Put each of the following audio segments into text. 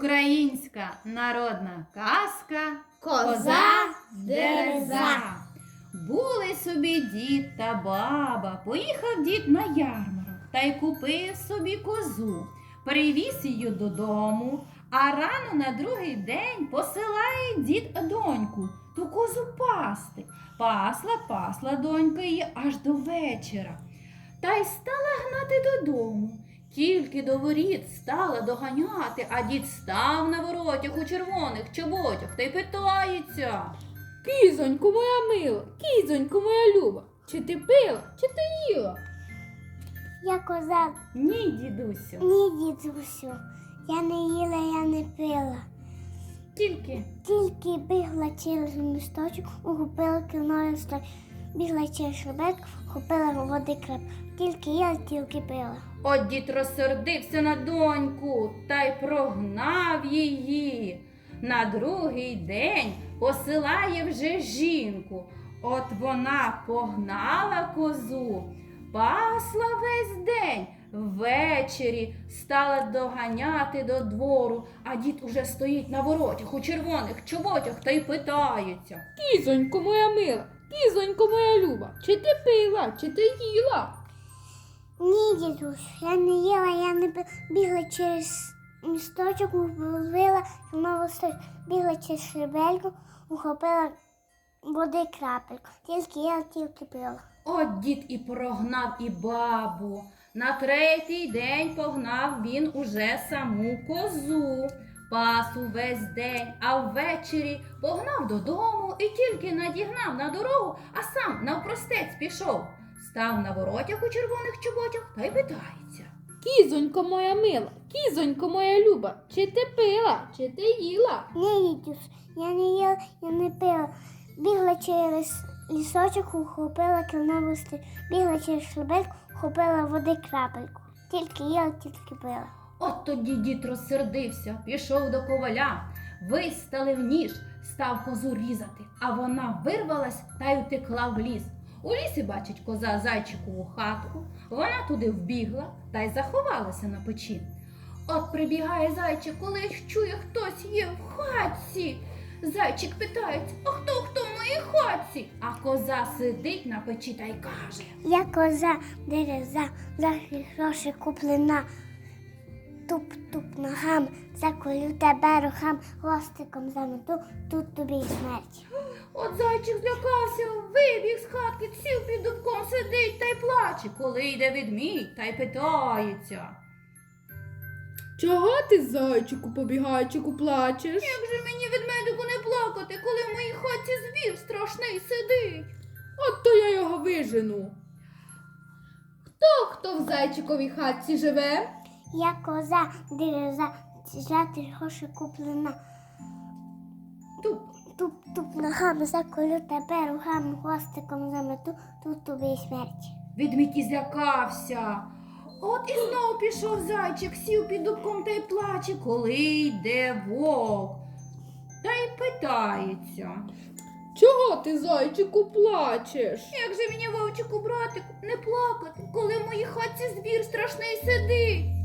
Українська народна казка Коза Дереза. Були собі дід та баба. Поїхав дід на ярмарок та й купив собі козу. Привіз її додому, а рано на другий день посилає дід доньку ту козу пасти. Пасла, пасла донька її аж до вечора. Та й стала гнати додому. Тільки до воріт стала доганяти, а дід став на воротях у червоних чоботях та й питається. Кізонько моя мила, кізонько моя люба, чи ти пила, чи ти їла? Я коза, Ні, дідусю, ні, дідусю. Я не їла, я не пила. тільки Тільки бігла через місточок, ухопила кіною стой. Бігла через шребетку, хопила води крап. Тільки їла, тільки пила. От дід розсердився на доньку та й прогнав її. На другий день посилає вже жінку. От вона погнала козу, пасла весь день. Ввечері стала доганяти до двору, а дід уже стоїть на воротях у червоних чоботях та й питається. Кізонько моя мила, кізонько моя люба, чи ти пила, чи ти їла? Ні, дідусь, я не їла, я не. Бігла через місточок, ухопила кіною стой. Бігла через шребельку, ухопила води крапельку. Тільки їла, тільки пила. От дід і прогнав і бабу. На третій день погнав він уже саму козу. Пас увесь день, а ввечері погнав додому і тільки надігнав на дорогу, а сам навпростець пішов. Став на воротях у червоних чоботях та й питається. Кізонько моя мила, кізонько моя люба, чи ти пила, чи ти їла? Ні, дідусь, я не їла, я не пила. Бігла через лісочок, ухопила кілнову. Бігла через шребетку, хопила води крапельку. Тільки їла, тільки пила. От тоді дід розсердився, пішов до коваля, виставив ніж, став козу різати, а вона вирвалась та й утекла в ліс. У лісі бачить коза зайчикову хатку, вона туди вбігла та й заховалася на печі. От прибігає зайчик, коли чує, хтось є в хатці. Зайчик питається, а хто хто в моїй хатці? А коза сидить на печі та й каже. Я коза дереза, за гроші куплена. Туп-туп ногам, заколю тебе рухам, хвостиком замету, тут тобі й смерть. От зайчик злякався, вибіг з хатки, сів під дубком сидить та й плаче, коли йде ведмідь та й питається. Чого ти, зайчику, побігайчику, плачеш? Як же мені ведмедику не плакати, коли в моїй хаті звір страшний сидить? От то я його вижену. Хто хто в зайчиковій хатці живе? Я коза дереза, за гроші куплена. Туп. Туп-туп ногами, заколю тебе рухами, хвостиком замету, тут тобі й смерть. Ведмідь і злякався. От і знов пішов зайчик, сів під дубком та й плаче, коли йде вовк. Та й питається. Чого ти, зайчику, плачеш? Як же мені, вовчику, братику, не плакати, коли в моїй хатці звір страшний сидить?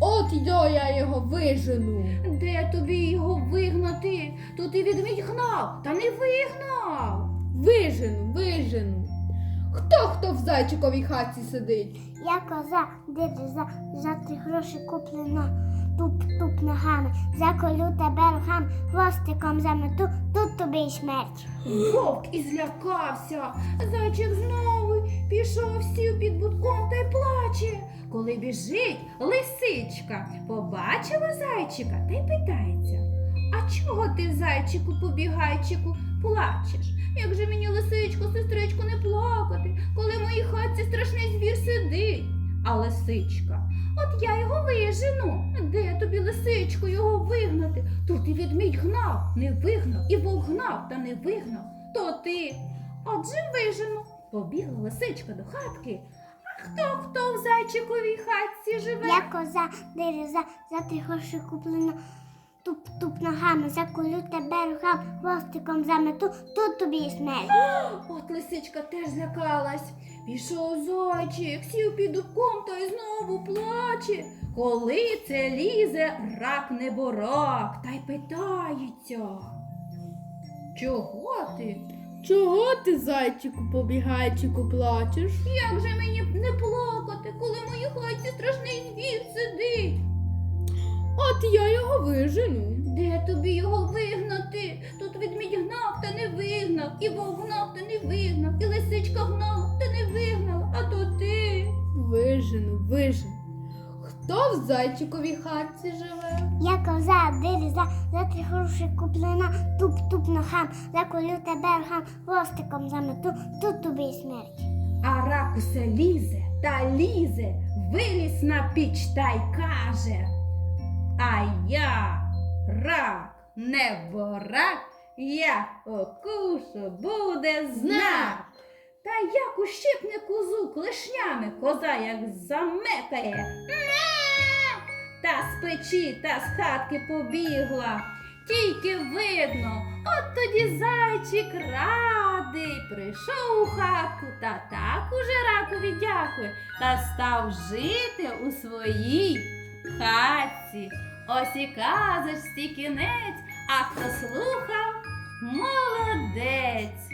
От йо я його вижену. Де тобі його вигнати? Тут і ведмідь гнав, та не вигнав. Вижену, вижену. Хто хто в зайчиковій хатці сидить? Я коза дереза, за три гроші куплена. Туп-туп ногами, заколю тебе рухами, хвостиком замету, тут тобі й смерть. Вовк і злякався. Зайчик знову пішов, сів під Коли біжить лисичка, побачила зайчика та й питається. А чого ти, зайчику, побігайчику, плачеш? Як же мені лисичко, сестричко, не плакати, коли в моїй хатці страшний звір сидить? А лисичка, от я його вижену. Де тобі, лисичко, його вигнати? Тут і ведмідь гнав, не вигнав, і вовк гнав, та не вигнав. То ти. Отже, вижену. Побігла лисичка до хатки. Хто хто в зайчиковій хатці живе? Я коза дереза, за три гроші куплена. Туп-туп ногами, заколю тебе рухами, хвостиком замету, тут тобі й смерть. От лисичка теж злякалась. Пішов зайчик, сів під дубком та й знову плаче. Коли це лізе рак неборак, та й питається. Чого ти? Чого ти, зайчику, побігайчику, плачеш? Як же мені не плакати, коли в моїй хаті страшний звір сидить? От я його вижену. Де тобі його вигнати? Тут ведмідь гнав та не вигнав, і вовк гнав та не вигнав, і лисичка гнав та не вигнала, а то ти. Вижену, вижену. Хто в зайчиковій хатці живе? Я коза, дириза, за три гроші куплена, туп-туп ногам, заколю тебе рогам, хвостиком замету, тут тобі й смерть. А рак усе лізе та лізе, виліз на піч та й каже. А я рак, не борак, я покушу, буде знак. Та як ущипне козу клешнями, коза як заметає. Та з печі та з хатки побігла. Тільки видно, от тоді зайчик радий прийшов у хатку та так уже ракові дякує та став жити у своїй хатці. Ось і казочці кінець, а хто слухав, молодець.